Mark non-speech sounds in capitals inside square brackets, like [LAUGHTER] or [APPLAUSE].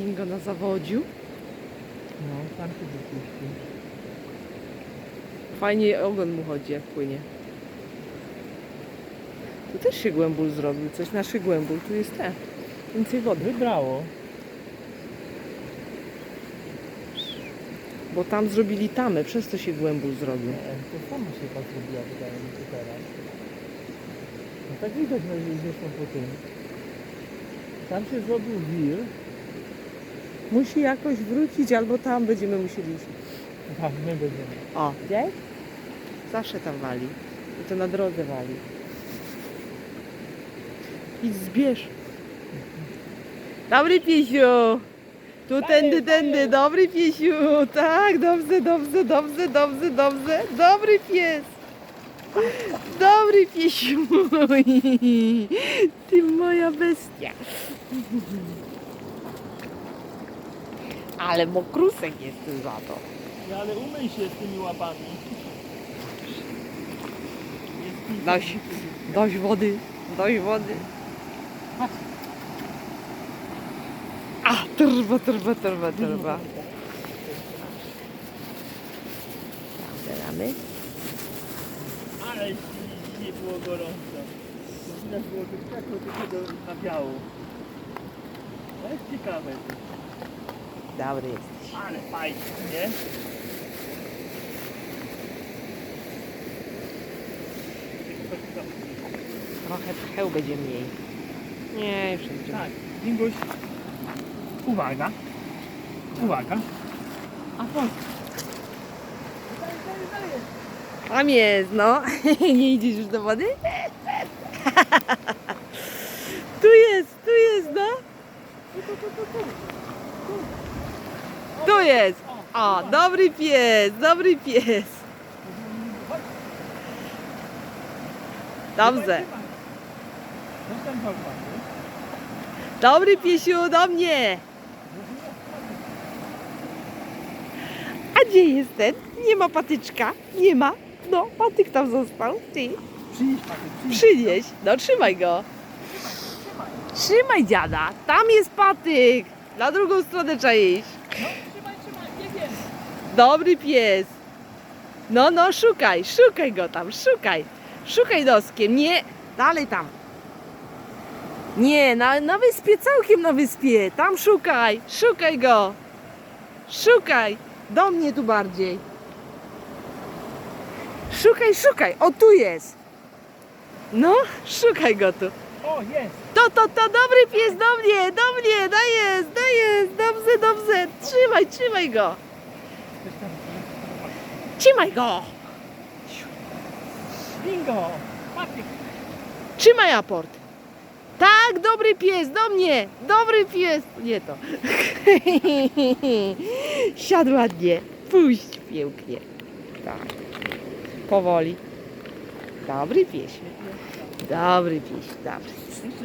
Dingo na zawodziu. No, tam się wypuścił. Fajnie ogon mu chodzi, jak płynie. Tu też się głębul zrobił, coś naszy głębul. Tu jest te. Więcej wody. Wybrało. Bo tam zrobili tamę, przez to się głębul zrobił. Nie, to samo się tak zrobiła, wydaje mi się teraz. No tak widać, no, że zresztą po tym. Tam się zrobił wir. Musi jakoś wrócić, albo tam będziemy musieli iść. Tak, my będziemy. O, widziałeś? Zawsze tam wali. I to na drodze wali. Idź zbierz. Dobry piesiu! Tu tędy, tędy, dobry piesiu! Tak, dobrze, dobrze, dobrze, dobrze, dobrze. Dobry pies! Dobry piesiu mój! Ty moja bestia! Ale mokrusek jest za to. No, ale umyj się z tymi łapami. Jest Dość, dość wody, dość wody. A, trwa, trwa, trwa, trwa. Zabieramy. Ale nie było gorąco. Widać było to tak, to się nabiało. To jest ciekawe. Dobry jesteś. Ale fajnie, nie? Trochę pcheł będzie mniej. Nie, już będzie. Tak, Dinguś. Uwaga. Uwaga. A chodź. Tam jest, no. [LAUGHS] Nie idziesz już do wody? [LAUGHS] Tu jest, tu jest, no. Jest. O, dobry pies, dobry pies. Dobrze. Dobry piesiu, do mnie. A gdzie jest ten? Nie ma patyczka. Nie ma. No, patyk tam został. Ty. Przynieś patyk, przynieś. Przynieś. No, trzymaj go. Trzymaj dziada. Tam jest patyk. Na drugą stronę trzeba iść. No, trzymaj, trzymaj, biegiem. Dobry pies. No, no, szukaj. Szukaj go tam. Szukaj. Szukaj noskiem. Nie. Dalej tam. Nie, na, na wyspie, całkiem na wyspie. Tam szukaj. Szukaj go. Szukaj. Do mnie tu bardziej. Szukaj, szukaj. O, tu jest. No, szukaj go tu. O, jest. To, to, to, dobry pies do mnie, do mnie, dajesz, dajesz, dobrze, dobrze, trzymaj, trzymaj go. Trzymaj go, Bingo. Patyk. trzymaj aport. Tak, dobry pies, do mnie, dobry pies, nie to. [LAUGHS] Siadł ładnie, puść pięknie, tak, powoli. Dobry pies, dobry pies, dobry.